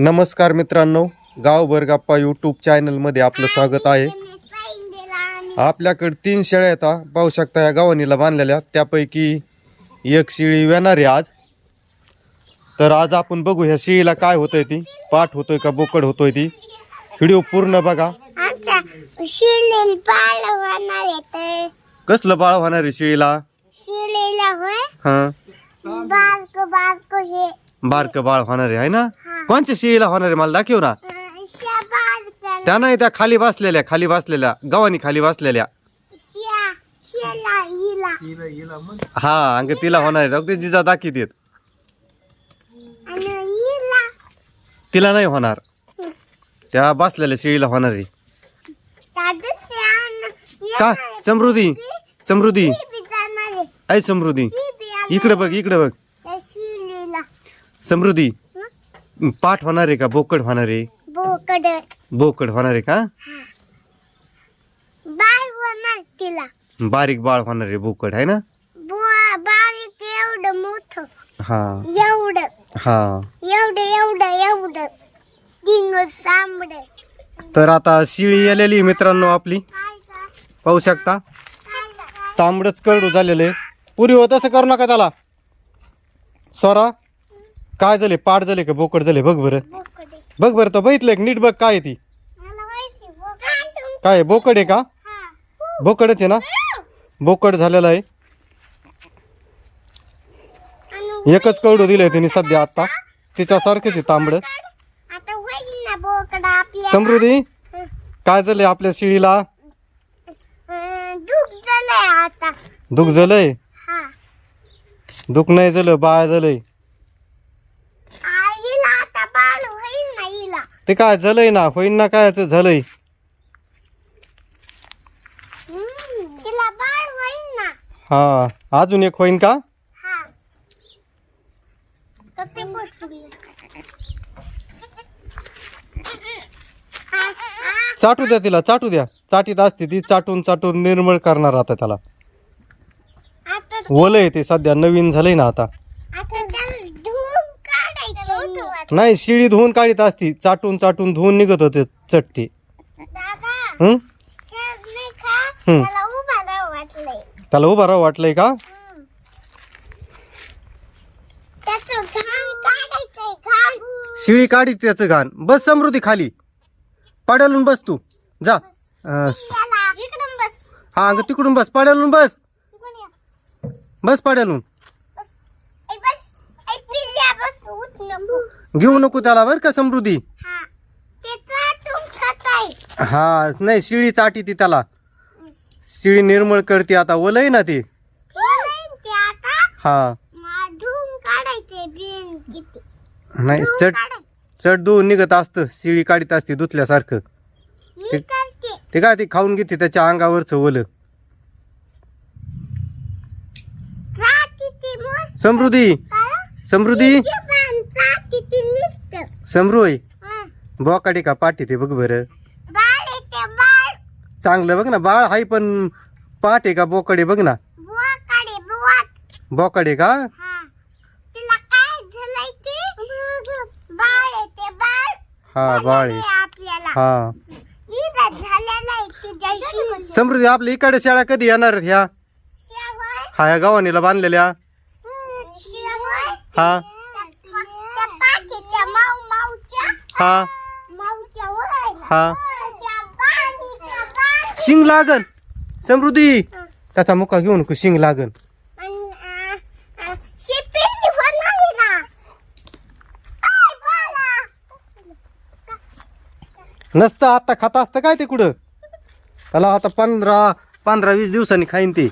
नमस्कार मित्रांनो गावभर गप्पा यूट्यूब चॅनलमध्ये आपलं स्वागत आहे. आपल्याकडे तीन शेळ्या येतात पाहू शकता या गव्हाणीला बांधलेल्या. त्यापैकी एक शेळी येणार आहे आज. तर आज आपण बघू ह्या शेळीला काय होतंय ती. पाठ होतोय का बोकड होतोय ती. व्हिडिओ पूर्ण बघा. कसलं बाळ होणार आहे शेळीला? हां. बारक बारक बारकं बाळ होणार आहे ना. कोणच्या शिळीला होणार आहे मला दाखव ना. त्या नाही त्या खाली बसलेल्या खाली बसलेल्या गव्हाणी खाली बसलेल्या. हा अंग तिला होणार आहे. अगदी जिजा दाखी देत तिला नाही होणार. त्या बसलेल्या शिळीला होणार आहे. का? समृद्धी समृद्धी. आहे ऐ समृद्धी. इकडे बघ इकडे बघ. समृद्धी. पाठ होणार आहे का? बोकड होणार? आहे बोकड. बोकड होणार आहे का बाळ होणार तिला. बारीक बाळ होणार आहे बोकड आहे ना? बुवा बारीक एवढं मोठं. हा. एवढं. हा. एवढं एवढं एवढं. डिंग सांबड. तर आता शिळी आलेली आहे मित्रांनो आपली. पाहू शकता? तांबडच करडू झालेलं आहे. पुरी हो तसं करू नका त्याला. स्वरा काय झाले? पाठ झाले का बोकड झाले? बघ बरं. बघ बरं तर बघितलं एक नीट बघ काय आहे ती. काय आहे? बोकड आहे का? बोकडच आहे ना? बोकड झालेलं आहे. एकच कळडू दिलंय त्यांनी सध्या आता. तिच्यासारखंच आहे तांबड. समृद्धी काय झालंय आपल्या शिळीला? दुख झालंय दुःख नाही झालं बाळ झालंय आईला आता बाळ होईल ना हिला ते काय झालंय ना? होईन ना काय झालंय? हा. अजून एक होईन का? हा. चाटू द्या तिला चाटू द्या. चाटीत असते ती चाटून चाटून निर्मळ करणार आता त्याला. आता ओलं आहे ते सध्या नवीन झालंय ना आता त्याला धुवून काढायचं नाही शिळी धुवून काढीत असती. चाटून चाटून धुवून निघत होते चटते हं? हे. त्याला उभा राहा वाटलंय. का? शिळी काढी त्याचं घाण. बस समृद्धी खाली. पाड्यालून बस तू. जा. अं, हा अगं तिकडून बस. पाड्यालून बस. बस पाड्यालून बस ए बस ए पिल्ल्या बस उठ नको घेऊ नको त्याला बरं का समृद्धी? हा ते चाटून खाताय हा नाही शिळी चाटी ती त्याला. शिळी निर्मळ करते आता ओलय ना ते. ठेवलंय ते आता. हा. बिन किती. नाही धुवून चट काढाय चट धुवून निघत असतं शिळी काढीत असते धुतल्यासारखं. मी ते- करते. ते काय ते खाऊन घेते त्याच्या अंगावरचं ओलं. चाटी ती मस्त. समृद्धी? समृद्धी! तिची पान चाटी ती नुसतं. समृय हं. बोकाडी का पाठी ते बघ बरं. बाळ येते बाळ. चांगलं बघ ना बाळ हाय पण पाठ आहे का बोकडे बघ ना. बुवा काढे बुवात बोकडे का? हा. तिला काय झालंय ते? बाळ येते बाळ. हा बाळ आहे. झालेलं आहे आपल्याला. हा. इथं झालेलं आहे तुझ्याशी समृद्धी आपल्या इकडे शाळा कधी येणार आहेत ह्या? शेवय हा या गव्हाणीला बांधलेल्या. शेवय हा. हा. हा. शिंग लागन. समृद्धी त्याचा मुका घेऊन शिंग लागन. नसतं आता खाता असतं काय ते कुठं? त्याला आता पंधरा पंधरा वीस दिवसांनी खाईन ते.